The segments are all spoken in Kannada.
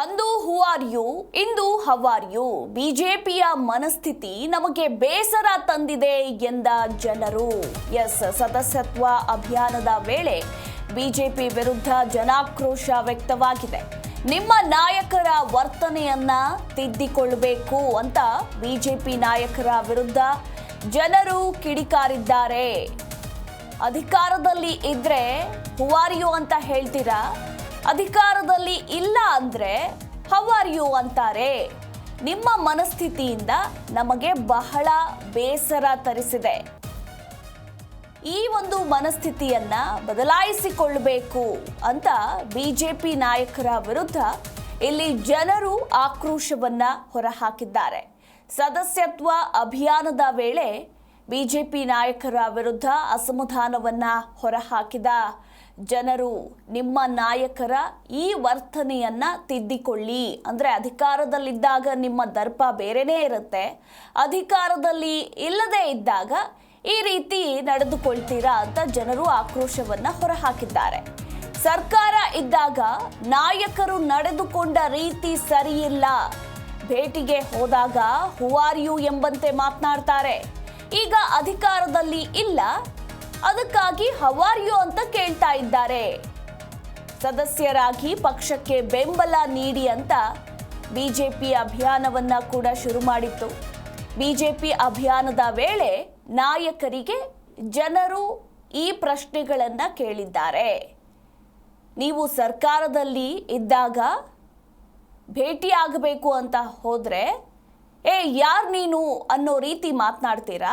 ಅಂದು ಹೂ ಆರ್ ಯು ಇಂದು ಹವ್ ಆರ್ ಯು ಬಿಜೆಪಿಯ ಮನಸ್ಥಿತಿ ನಮಗೆ ಬೇಸರ ತಂದಿದೆ ಎಂದ ಜನರು. ಎಸ್ ಸದಸ್ಯತ್ವ ಅಭಿಯಾನದ ವೇಳೆ ಬಿಜೆಪಿ ವಿರುದ್ಧ ಜನಾಕ್ರೋಶ ವ್ಯಕ್ತವಾಗಿದೆ. ನಿಮ್ಮ ನಾಯಕರ ವರ್ತನೆಯನ್ನ ತಿದ್ದಿಕೊಳ್ಳಬೇಕು ಅಂತ ಬಿಜೆಪಿ ನಾಯಕರ ವಿರುದ್ಧ ಜನರು ಕಿಡಿಕಾರಿದ್ದಾರೆ. ಅಧಿಕಾರದಲ್ಲಿ ಇದ್ರೆ ಹುವಾರಿಯು ಅಂತ ಹೇಳ್ತೀರಾ? ಅಧಿಕಾರದಲ್ಲಿ ಇಲ್ಲ ಅಂದ್ರೆ ಯು ಅಂತಾರೆ. ನಿಮ್ಮ ಮನಸ್ಥಿತಿಯಿಂದ ನಮಗೆ ಬಹಳ ಬೇಸರ ತರಿಸಿದೆ. ಈ ಒಂದು ಮನಸ್ಥಿತಿಯನ್ನ ಬದಲಾಯಿಸಿಕೊಳ್ಳಬೇಕು ಅಂತ ಬಿಜೆಪಿ ನಾಯಕರ ವಿರುದ್ಧ ಇಲ್ಲಿ ಜನರು ಆಕ್ರೋಶವನ್ನ ಹೊರಹಾಕಿದ್ದಾರೆ. ಸದಸ್ಯತ್ವ ಅಭಿಯಾನದ ವೇಳೆ ಬಿಜೆಪಿ ನಾಯಕರ ವಿರುದ್ಧ ಅಸಮಾಧಾನವನ್ನ ಹೊರಹಾಕಿದ ಜನರು, ನಿಮ್ಮ ನಾಯಕರ ಈ ವರ್ತನೆಯನ್ನ ತಿದ್ದಿಕೊಳ್ಳಿ. ಅಂದ್ರೆ ಅಧಿಕಾರದಲ್ಲಿದ್ದಾಗ ನಿಮ್ಮ ದರ್ಪ ಬೇರೆನೇ ಇರುತ್ತೆ. ಅಧಿಕಾರದಲ್ಲಿ ಇಲ್ಲದೇ ಇದ್ದಾಗ ಈ ರೀತಿ ನಡೆದುಕೊಳ್ತೀರಾ ಅಂತ ಜನರು ಆಕ್ರೋಶವನ್ನ ಹೊರಹಾಕಿದ್ದಾರೆ. ಸರ್ಕಾರ ಇದ್ದಾಗ ನಾಯಕರು ನಡೆದುಕೊಂಡ ರೀತಿ ಸರಿಯಿಲ್ಲ. ಭೇಟಿಗೆ ಹೋದಾಗ ಹುವಾರ್ಯು ಎಂಬಂತೆ ಮಾತನಾಡ್ತಾರೆ. ಈಗ ಅಧಿಕಾರದಲ್ಲಿ ಇಲ್ಲ ಅದಕ್ಕಾಗಿ ಹವಾರ್ಯೋ ಅಂತ ಕೇಳ್ತಾ ಇದ್ದಾರೆ. ಸದಸ್ಯರಾಗಿ ಪಕ್ಷಕ್ಕೆ ಬೆಂಬಲ ನೀಡಿ ಅಂತ ಬಿಜೆಪಿ ಅಭಿಯಾನವನ್ನ ಕೂಡ ಶುರು ಮಾಡಿತ್ತು. ಬಿಜೆಪಿ ಅಭಿಯಾನದ ವೇಳೆ ನಾಯಕರಿಗೆ ಜನರು ಈ ಪ್ರಶ್ನೆಗಳನ್ನ ಕೇಳಿದ್ದಾರೆ. ನೀವು ಸರ್ಕಾರದಲ್ಲಿ ಇದ್ದಾಗ ಭೇಟಿಯಾಗಬೇಕು ಅಂತ ಹೋದ್ರೆ, ಏ ಯಾರು ನೀನು ಅನ್ನೋ ರೀತಿ ಮಾತನಾಡ್ತೀರಾ?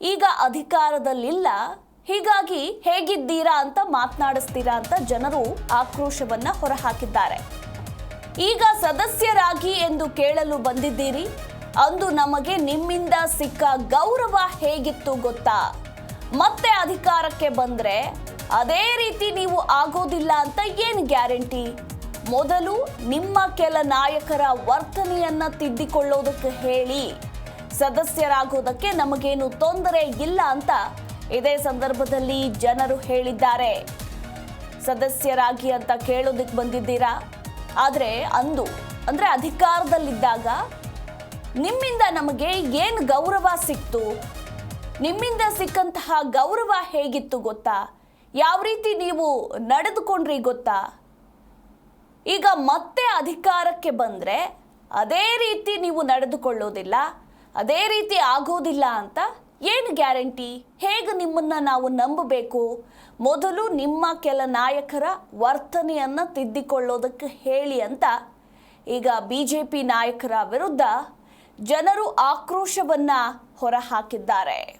ಈಗ ಅಧಿಕಾರದಲ್ಲಿಲ್ಲ ಹೀಗಾಗಿ ಹೇಗಿದ್ದೀರಾ ಅಂತ ಮಾತನಾಡಿಸ್ತೀರಾ ಅಂತ ಜನರು ಆಕ್ರೋಶವನ್ನ ಹೊರಹಾಕಿದ್ದಾರೆ. ಈಗ ಸದಸ್ಯರಾಗಿ ಎಂದು ಕೇಳಲು ಬಂದಿದ್ದೀರಿ. ಅಂದು ನಮಗೆ ನಿಮ್ಮಿಂದ ಸಿಕ್ಕ ಗೌರವ ಹೇಗಿತ್ತು ಗೊತ್ತಾ? ಮತ್ತೆ ಅಧಿಕಾರಕ್ಕೆ ಬಂದ್ರೆ ಅದೇ ರೀತಿ ನೀವು ಆಗೋದಿಲ್ಲ ಅಂತ ಏನು ಗ್ಯಾರಂಟಿ? ಮೊದಲು ನಿಮ್ಮ ಕೆಲ ನಾಯಕರ ವರ್ತನೆಯನ್ನ ತಿದ್ದಿಕೊಳ್ಳೋದಕ್ಕೆ ಹೇಳಿ. ಸದಸ್ಯರಾಗೋದಕ್ಕೆ ನಮಗೇನು ತೊಂದರೆ ಇಲ್ಲ ಅಂತ ಇದೇ ಸಂದರ್ಭದಲ್ಲಿ ಜನರು ಹೇಳಿದ್ದಾರೆ. ಸದಸ್ಯರಾಗಿ ಅಂತ ಕೇಳೋದಕ್ಕೆ ಬಂದಿದ್ದೀರಾ? ಆದರೆ ಅಂದು, ಅಂದ್ರೆ ಅಧಿಕಾರದಲ್ಲಿದ್ದಾಗ ನಿಮ್ಮಿಂದ ನಮಗೆ ಏನು ಗೌರವ ಸಿಕ್ತು? ನಿಮ್ಮಿಂದ ಸಿಕ್ಕಂತಹ ಗೌರವ ಹೇಗಿತ್ತು ಗೊತ್ತಾ? ಯಾವ ರೀತಿ ನೀವು ನಡೆದುಕೊಂಡ್ರಿ ಗೊತ್ತಾ? ಈಗ ಮತ್ತೆ ಅಧಿಕಾರಕ್ಕೆ ಬಂದರೆ ಅದೇ ರೀತಿ ನೀವು ನಡೆದುಕೊಳ್ಳೋದಿಲ್ಲ, ಅದೇ ರೀತಿ ಆಗೋದಿಲ್ಲ ಅಂತ ಏನು ಗ್ಯಾರಂಟಿ? ಹೇಗೆ ನಿಮ್ಮನ್ನು ನಾವು ನಂಬಬೇಕು? ಮೊದಲು ನಿಮ್ಮ ಕೆಲ ನಾಯಕರ ವರ್ತನೆಯನ್ನು ತಿದ್ದಿಕೊಳ್ಳೋದಕ್ಕೆ ಹೇಳಿ ಅಂತ ಈಗ ಬಿ ಜೆ ಪಿ ನಾಯಕರ ವಿರುದ್ಧ ಜನರು ಆಕ್ರೋಶವನ್ನ ಹೊರಹಾಕಿದ್ದಾರೆ.